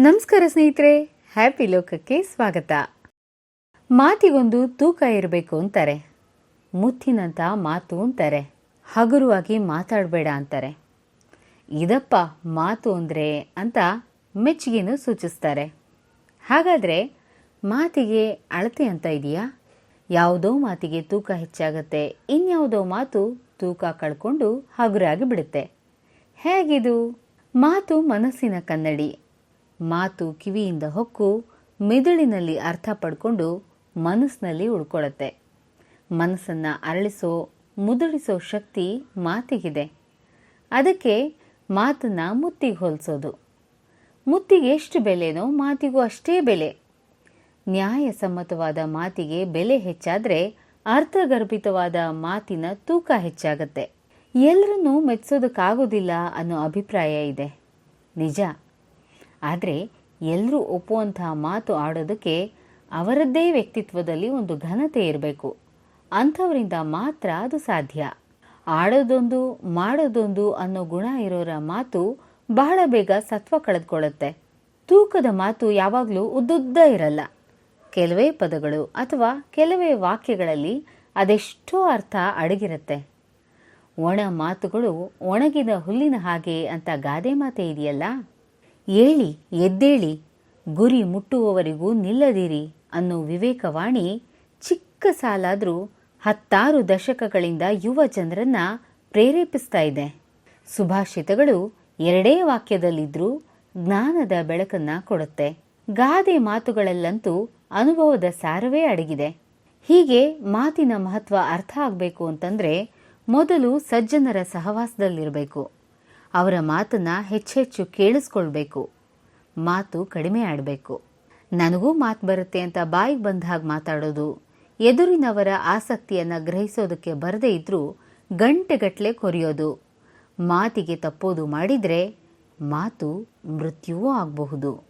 ನಮಸ್ಕಾರ ಸ್ನೇಹಿತರೆ ಹ್ಯಾಪಿ ಲೋಕಕ್ಕೆ ಸ್ವಾಗತ. ಮಾತಿಗೊಂದು ತೂಕ ಇರಬೇಕು ಅಂತಾರೆ. ಮುತ್ತಿನಂತ ಮಾತು ಅಂತಾರೆ. ಹಗುರವಾಗಿ ಮಾತಾಡಬೇಡ ಅಂತಾರೆ. ಇದಪ್ಪ ಮಾತು ಅಂದರೆ ಅಂತ ಮೆಚ್ಚುಗೆನೂ ಸೂಚಿಸ್ತಾರೆ. ಹಾಗಾದರೆ ಮಾತಿಗೆ ಅಳತೆ ಅಂತ ಇದೆಯಾ? ಯಾವುದೋ ಮಾತಿಗೆ ತೂಕ ಹೆಚ್ಚಾಗತ್ತೆ, ಇನ್ಯಾವುದೋ ಮಾತು ತೂಕ ಕಳ್ಕೊಂಡು ಹಗುರಾಗಿ ಬಿಡುತ್ತೆ. ಹೇಗಿದು? ಮಾತು ಮನಸ್ಸಿನ ಕನ್ನಡಿ ಮಾತು ಕಿವಿಯಿಂದ ಹೊಕ್ಕು, ಮೆದುಳಿನಲ್ಲಿ ಅರ್ಥ ಪಡ್ಕೊಂಡು ಮನಸ್ಸಿನಲ್ಲಿ ಉಳ್ಕೊಳ್ಳುತ್ತೆ. ಮನಸ್ಸನ್ನು ಅರಳಿಸೋ ಮುದುಳಿಸೋ ಶಕ್ತಿ ಮಾತಿಗಿದೆ. ಅದಕ್ಕೆ ಮಾತನ್ನ ಮುತ್ತಿಗೆ ಹೋಲಿಸೋದು. ಮುತ್ತಿಗೆ ಎಷ್ಟು ಬೆಲೆನೋ ಮಾತಿಗೂ ಅಷ್ಟೇ ಬೆಲೆ. ನ್ಯಾಯಸಮ್ಮತವಾದ ಮಾತಿಗೆ ಬೆಲೆ ಹೆಚ್ಚಾದರೆ ಅರ್ಥಗರ್ಭಿತವಾದ ಮಾತಿನ ತೂಕ ಹೆಚ್ಚಾಗತ್ತೆ. ಎಲ್ಲರನ್ನೂ ಮೆಚ್ಚೋದಕ್ಕಾಗೋದಿಲ್ಲ ಅನ್ನೋ ಅಭಿಪ್ರಾಯ ಇದೆ. ನಿಜ. ಆದರೆ ಎಲ್ಲರೂ ಒಪ್ಪುವಂತಹ ಮಾತು ಆಡೋದಕ್ಕೆ ಅವರದ್ದೇ ವ್ಯಕ್ತಿತ್ವದಲ್ಲಿ ಒಂದು ಘನತೆ ಇರಬೇಕು. ಅಂಥವರಿಂದ ಮಾತ್ರ ಅದು ಸಾಧ್ಯ. ಆಡೋದೊಂದು, ಮಾಡೋದೊಂದು ಅನ್ನೋ ಗುಣ ಇರೋರ ಮಾತು ಬಹಳ ಬೇಗ ಸತ್ವ ಕಳೆದುಕೊಳ್ಳುತ್ತೆ. ತೂಕದ ಮಾತು ಯಾವಾಗಲೂ ಉದ್ದುದ್ದ ಇರಲ್ಲ. ಕೆಲವೇ ಪದಗಳು ಅಥವಾ ಕೆಲವೇ ವಾಕ್ಯಗಳಲ್ಲಿ ಅದೆಷ್ಟೋ ಅರ್ಥ ಅಡಗಿರುತ್ತೆ. ಒಣ ಮಾತುಗಳು ಒಣಗಿದ ಹುಲ್ಲಿನ ಹಾಗೆ ಅಂತ ಗಾದೆ ಮಾತೆ ಇದೆಯಲ್ಲ? ಏಳಿ, ಎದ್ದೇಳಿ, ಗುರಿ ಮುಟ್ಟುವವರೆಗೂ ನಿಲ್ಲದಿರಿ ಅನ್ನೋ ವಿವೇಕವಾಣಿ ಚಿಕ್ಕ ಸಾಲಾದರೂ ಹತ್ತಾರು ದಶಕಗಳಿಂದ ಯುವ ಜನರನ್ನ ಪ್ರೇರೇಪಿಸ್ತಾ ಇದೆ. ಸುಭಾಷಿತಗಳು ಎರಡೇ ವಾಕ್ಯದಲ್ಲಿದ್ರೂ ಜ್ಞಾನದ ಬೆಳಕನ್ನ ಕೊಡುತ್ತೆ. ಗಾದೆ ಮಾತುಗಳಲ್ಲಂತೂ ಅನುಭವದ ಸಾರವೇ ಅಡಗಿದೆ. ಹೀಗೆ ಮಾತಿನ ಮಹತ್ವ ಅರ್ಥ ಆಗಬೇಕು ಅಂತಂದ್ರೆ ಮೊದಲು ಸಜ್ಜನರ ಸಹವಾಸದಲ್ಲಿರಬೇಕು. ಅವರ ಮಾತನ್ನ ಹೆಚ್ಚೆಚ್ಚು ಕೇಳಿಸ್ಕೊಳ್ಬೇಕು. ಮಾತು ಕಡಿಮೆ ಆಡಬೇಕು. ನನಗೂ ಮಾತು ಬರುತ್ತೆ ಅಂತ ಬಾಯಿಗೆ ಬಂದ ಹಾಗೆ ಮಾತಾಡೋದು. ಎದುರಿನವರ ಆಸಕ್ತಿಯನ್ನು ಗ್ರಹಿಸೋದಕ್ಕೆ ಬರದೇ ಇದ್ರೂ ಗಂಟೆಗಟ್ಟಲೆ ಕೊರೆಯೋದು. ಮಾತಿಗೆ ತಪ್ಪೋದು ಮಾಡಿದರೆ ಮಾತು ಮೃತ್ಯುವೂ ಆಗಬಹುದು.